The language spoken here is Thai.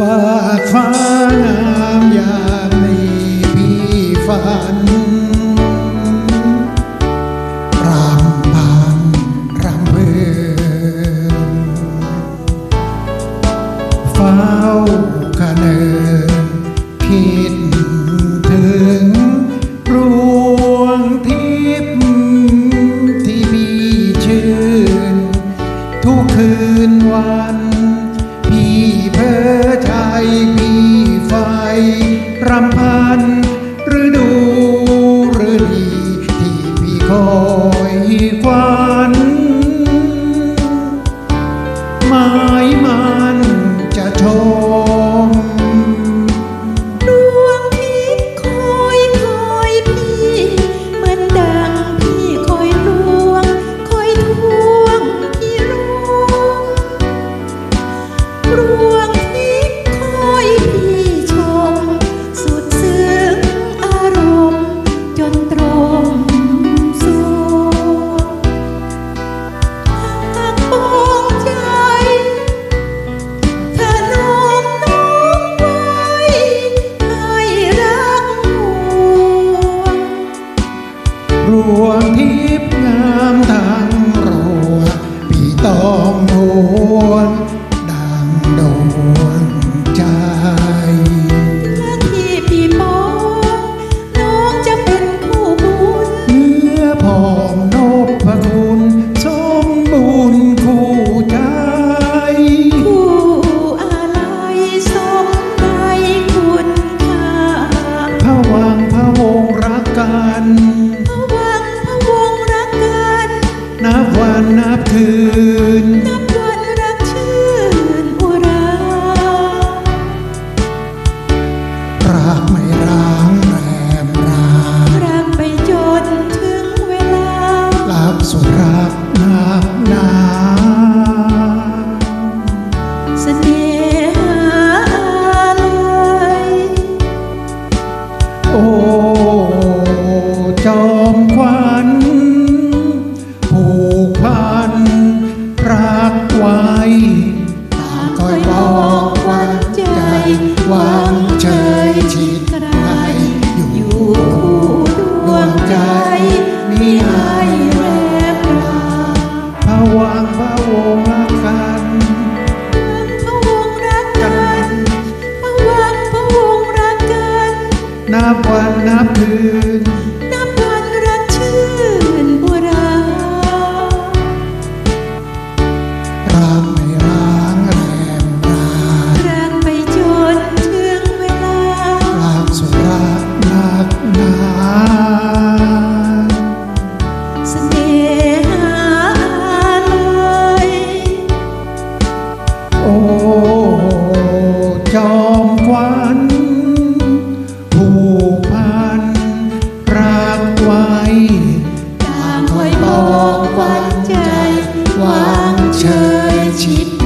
ฝากฟ้าน้ำยามนี้พี่ฝัน นับคืนนับวันรักชื่นอุรารักไม่ร้างางพระวงรักกันนับวันนับคืนนับวันรักชื่นบัวดาวรำ เธอชิด